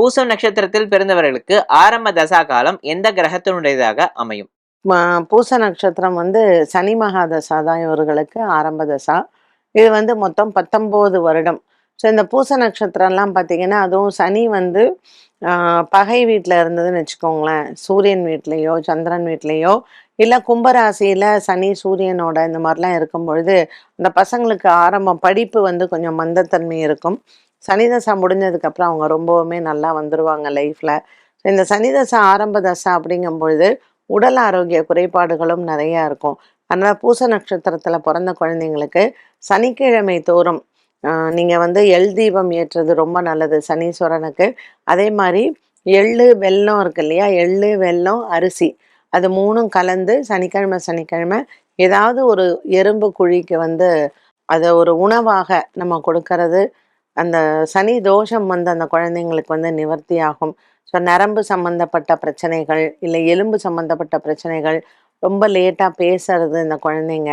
பூசம் நட்சத்திரத்தில் பிறந்தவர்களுக்கு ஆரம்ப தசா காலம் எந்த கிரகத்தினுடையதாக அமையும்? ம- பூச நட்சத்திரம் வந்து சனி மகாதசா தான் இவர்களுக்கு ஆரம்ப தசா. இது வந்து மொத்தம் பத்தொம்போது வருடம். ஸோ இந்த பூச நட்சத்திரம்லாம் பார்த்தீங்கன்னா அதுவும் சனி வந்து பகை வீட்டில் இருந்ததுன்னு வச்சுக்கோங்களேன். சூரியன் வீட்லேயோ சந்திரன் வீட்லேயோ இல்லை கும்பராசியில் சனி சூரியனோட இந்த மாதிரிலாம் இருக்கும் பொழுது அந்த பசங்களுக்கு ஆரம்பம் படிப்பு வந்து கொஞ்சம் மந்தத்தன்மை இருக்கும். சனி தசா முடிஞ்சதுக்கப்புறம் அவங்க ரொம்பவுமே நல்லா வந்துருவாங்க லைஃப்பில் இந்த சனி தசை ஆரம்ப தசை அப்படிங்கும் பொழுது உடல் ஆரோக்கிய குறைபாடுகளும் நிறையா இருக்கும். அதனால் பூச நட்சத்திரத்தில் பிறந்த குழந்தைங்களுக்கு சனிக்கிழமை தோறும் நீங்கள் வந்து எள் தீபம் ஏற்றுறது ரொம்ப நல்லது சனீஸ்வரனுக்கு. அதே மாதிரி எள்ளு வெல்லம் இருக்கு இல்லையா? எள்ளு வெல்லம் அரிசி. அது மூணும் கலந்து சனிக்கிழமை சனிக்கிழமை ஏதாவது ஒரு எறும்பு குழிக்கு வந்து அதை ஒரு உணவாக நம்ம கொடுக்கறது அந்த சனி தோஷம் வந்து அந்த குழந்தைங்களுக்கு வந்து நிவர்த்தி ஆகும் ஸோ நரம்பு சம்மந்தப்பட்ட பிரச்சனைகள் இல்லை எலும்பு சம்மந்தப்பட்ட பிரச்சனைகள் ரொம்ப லேட்டாக பேசுறது இந்த குழந்தைங்க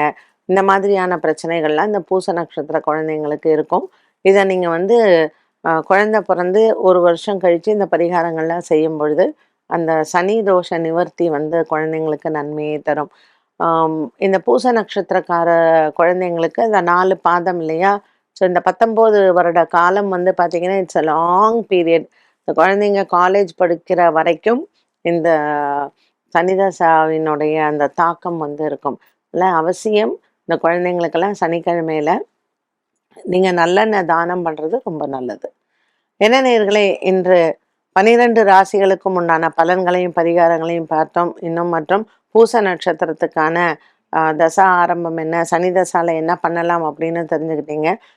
இந்த மாதிரியான பிரச்சனைகள்லாம் இந்த பூச நட்சத்திர குழந்தைங்களுக்கு இருக்கும். இதை நீங்கள் வந்து குழந்தை பிறந்து ஒரு வருஷம் கழித்து இந்த பரிகாரங்கள்லாம் செய்யும் பொழுது அந்த சனி தோஷ நிவர்த்தி வந்து குழந்தைங்களுக்கு நன்மையை தரும். இந்த பூச நட்சத்திரக்கார குழந்தைங்களுக்கு இந்த நாலு பாதம் இல்லையா ஸோ இந்த பத்தொம்போது வருட காலம் வந்து பார்த்தீங்கன்னா இட்ஸ் அ லாங் பீரியட் இந்த குழந்தைங்க காலேஜ் படிக்கிற வரைக்கும் இந்த சனிதசாவினுடைய அந்த தாக்கம் வந்து இருக்கும். இல்லை அவசியம் இந்த குழந்தைங்களுக்கெல்லாம் சனிக்கிழமையில நீங்கள் நல்லெண்ணெய் தானம் பண்ணுறது ரொம்ப நல்லது. என்ன நேயர்களே இன்று பனிரெண்டு ராசிகளுக்கும் உண்டான பலன்களையும் பரிகாரங்களையும் பார்த்தோம். இன்னும் மற்றும் பூச நட்சத்திரத்துக்கான தசா ஆரம்பம் என்ன சனி தசால என்ன பண்ணலாம் அப்படின்னு தெரிஞ்சுக்கிட்டீங்க.